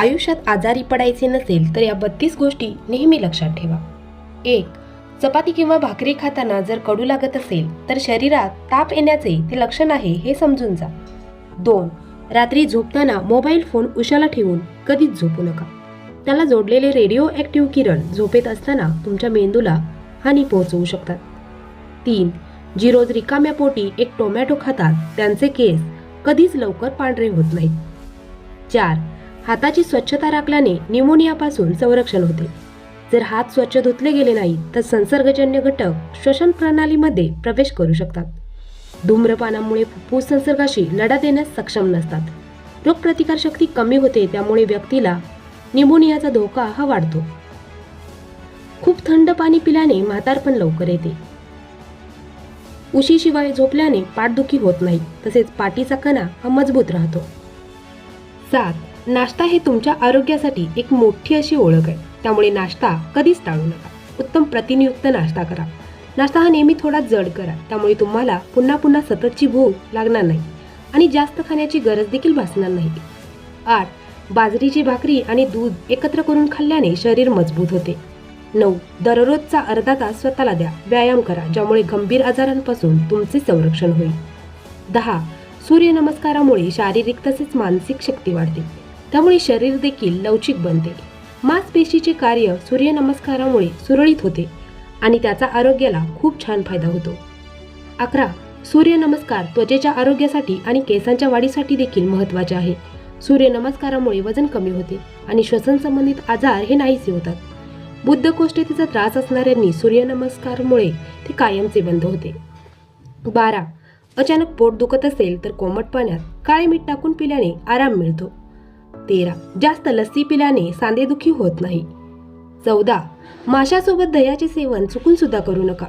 आयुष्यात आजारी पडायचे नसेल तर या बत्तीस गोष्टी नेहमी लक्षात ठेवा. एक चपाती किंवा भाकरी खाताना जर कडू लागत असेल तर शरीरात ताप येण्याचे ते लक्षण आहे हे समजून जा. दोन रात्री झोपताना मोबाईल फोन उशाला ठेवून कधीच झोपू नका. त्याला जोडलेले रेडिओ ॲक्टिव्ह किरण झोपेत असताना तुमच्या मेंदूला हानी पोहोचवू शकतात. तीन जी रोज रिकाम्या पोटी एक टोमॅटो खातात त्यांचे केस कधीच लवकर पांढरे होत नाहीत. चार हाताची स्वच्छता राखल्याने निमोनियापासून संरक्षण होते. जर हात स्वच्छ धुतले गेले नाही तर संसर्गजन्य घटक श्वसन प्रणालीमध्ये प्रवेश करू शकतात. धूम्रपानामुळे फुफ्फुस संसर्गाशी लढा देण्यास सक्षम नसतात. रोगप्रतिकारशक्ती कमी होते त्यामुळे व्यक्तीला निमोनियाचा धोका हा वाढतो. खूप थंड पाणी पिल्याने म्हातारपण लवकर येते. उशीशिवाय झोपल्याने पाठदुखी होत नाही तसेच पाठीचा कणा हा मजबूत राहतो. सात. नाश्ता हे तुमच्या आरोग्यासाठी एक मोठी अशी ओळख आहे. त्यामुळे नाश्ता कधीच टाळू नका. उत्तम प्रतिनियुक्त नाश्ता करा. नाश्ता हा नेहमी थोडा जड करा. त्यामुळे तुम्हाला पुन्हा पुन्हा सततची भूक लागणार नाही आणि जास्त खाण्याची गरज देखील भासणार नाही. आठ. बाजरीची भाकरी आणि दूध एकत्र करून खाल्ल्याने शरीर मजबूत होते. नऊ. दररोजचा अर्धा तास स्वतःला द्या. व्यायाम करा ज्यामुळे गंभीर आजारांपासून तुमचे संरक्षण होईल. दहा. सूर्यनमस्कारामुळे शारीरिक तसेच मानसिक शक्ती वाढते. त्यामुळे शरीर देखील लवचिक बनते. मांसपेशीचे कार्य सूर्यनमस्कारामुळे सुरळीत होते आणि त्याचा आरोग्याला खूप छान फायदा होतो. अकरा. सूर्यनमस्कार त्वचेच्या आरोग्यासाठी आणि केसांच्या वाढीसाठी देखील महत्त्वाचे आहे. सूर्यनमस्कारामुळे वजन कमी होते आणि श्वसन संबंधित आजार हे नाहीसे होतात. बुद्धकोष्ठतेचा त्रास असणाऱ्यांनी सूर्यनमस्कारमुळे ते कायमचे बंद होते. बारा. अचानक पोट दुखत असेल तर कोमट पाण्यात काळे मीठ टाकून पिल्याने आराम मिळतो. तेरा. जास्त लस्सी पिल्याने सांधेदुखी होत नाही. चौदा. माशासोबत दह्याचे सेवन चुकून सुद्धा करू नका.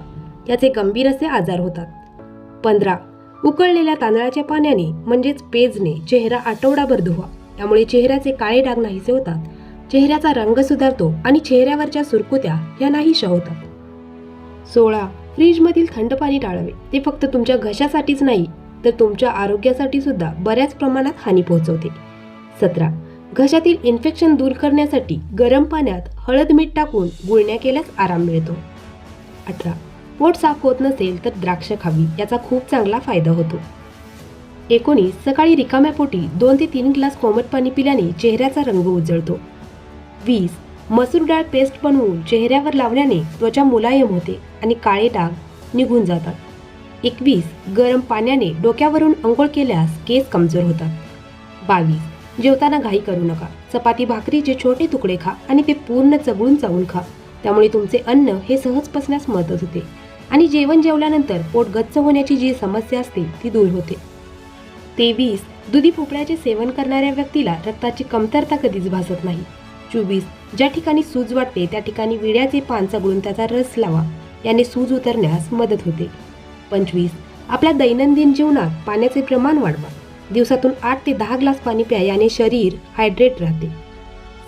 याचे गंभीर असे आजार होतात. पंधरा. उकळलेल्या तांदळाच्या पाण्याने म्हणजेच पेजने चेहरा आठवडाभर धुवा. त्यामुळे चेहऱ्याचे काळे डाग नाहीसे होतात. चेहऱ्याचा रंग सुधारतो आणि चेहऱ्यावरच्या सुरकुत्या या नाहीशा होतात. सोळा. फ्रीजमधील थंड पाणी टाळावे. ते फक्त तुमच्या घशासाठीच नाही तर तुमच्या आरोग्यासाठी सुद्धा बऱ्याच प्रमाणात हानी पोहोचवते. सतरा. घशातील इन्फेक्शन दूर करण्यासाठी गरम पाण्यात हळद मीठ टाकून गुळण्या केल्यास आराम मिळतो. अठरा. पोट साफ होत नसेल तर द्राक्ष खावी याचा खूप चांगला फायदा होतो. एकोणीस. सकाळी रिकाम्या पोटी दोन ते तीन ग्लास कोमट पाणी पिल्याने चेहऱ्याचा रंग उजळतो. वीस. मसूर डाळ पेस्ट बनवून चेहऱ्यावर लावल्याने त्वचा मुलायम होते आणि काळे डाग निघून जातात. एकवीस. गरम पाण्याने डोक्यावरून अंघोळ केल्यास केस कमजोर होतात. बावीस. जेवताना घाई करू नका. चपाती भाकरीचे छोटे तुकडे खा आणि ते पूर्ण चबळून चावून खा. त्यामुळे तुमचे अन्न हे सहज पचण्यास मदत होते. आणि जेवण जेवल्यानंतर पोट गच्च होण्याची जी समस्या असते ती दूर होते. तेवीस. दुधी भोपळ्याचे सेवन करणाऱ्या व्यक्तीला रक्ताची कमतरता कधीच भासत नाही. चोवीस. ज्या ठिकाणी सूज वाटते त्या ठिकाणी विड्याचे पान चगळून त्याचा रस लावा. याने सूज उतरण्यास मदत होते. पंचवीस. आपल्या दैनंदिन जीवनात पाण्याचे प्रमाण वाढवा. दिवसातून आठ ते दहा ग्लास पाणी प्या याने शरीर हायड्रेट राहते.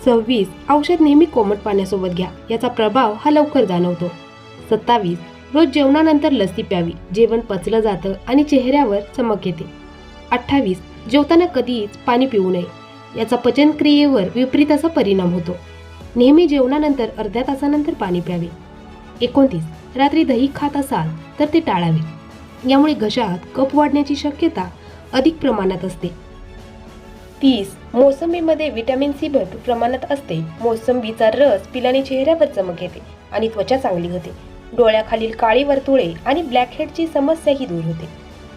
सव्वीस औषध नेहमी कोमट पाण्यासोबत घ्या. याचा प्रभाव हा लवकर जाणवतो. सत्तावीस रोज जेवणानंतर लस्सी प्यावी. जेवण पचलं जातं आणि चेहऱ्यावर चमक येते. अठ्ठावीस जेवताना कधीच पाणी पिऊ नये. याचा पचनक्रियेवर विपरीत असा परिणाम होतो. नेहमी जेवणानंतर अर्ध्या तासानंतर पाणी प्यावे. एकोणतीस रात्री दही खात असाल तर ते टाळावे. यामुळे घशात कफ वाढण्याची शक्यता अधिक प्रमाणात असते. तीस मोसंबीमध्ये व्हिटॅमिन सी भरपूर प्रमाणात असते. मोसंबीचा रस पिल्याने चेहऱ्यावर चमक येते आणि त्वचा चांगली होते. डोळ्याखालील काळी वर्तुळे आणि ब्लॅकहेडची समस्याही दूर होते.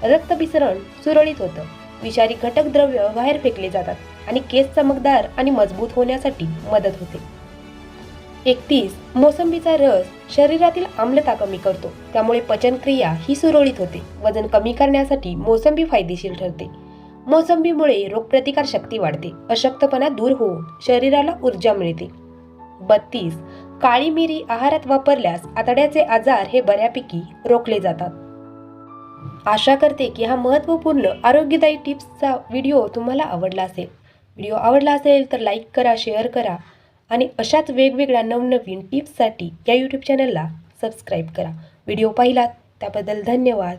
रक्तभिसरण सुरळीत होतं. विषारी घटक द्रव्य बाहेर फेकले जातात आणि केस चमकदार आणि मजबूत होण्यासाठी मदत होते. एकतीस मोसंबीचा रस शरीरातील आम्लता कमी करतो. त्यामुळे पचनक्रिया ही सुरळीत होते. वजन कमी करण्यासाठी मोसंबी फायदेशीर ठरते. मोसंबीमुळे रोगप्रतिकार शक्ती वाढते. अशक्तपणा दूर होऊन शरीराला ऊर्जा मिळते. बत्तीस. काळी मिरी आहारात वापरल्यास आतड्याचे आजार हे बऱ्यापैकी रोखले जातात. आशा करते की हा महत्त्वपूर्ण आरोग्यदायी टिप्सचा व्हिडिओ तुम्हाला आवडला असेल. व्हिडिओ आवडला असेल तर लाईक करा शेअर करा आणि अशाच वेगवेगळ्या नवनवीन टिप्ससाठी या यूट्यूब चॅनलला सबस्क्राईब करा. व्हिडिओ पाहिलात त्याबद्दल धन्यवाद.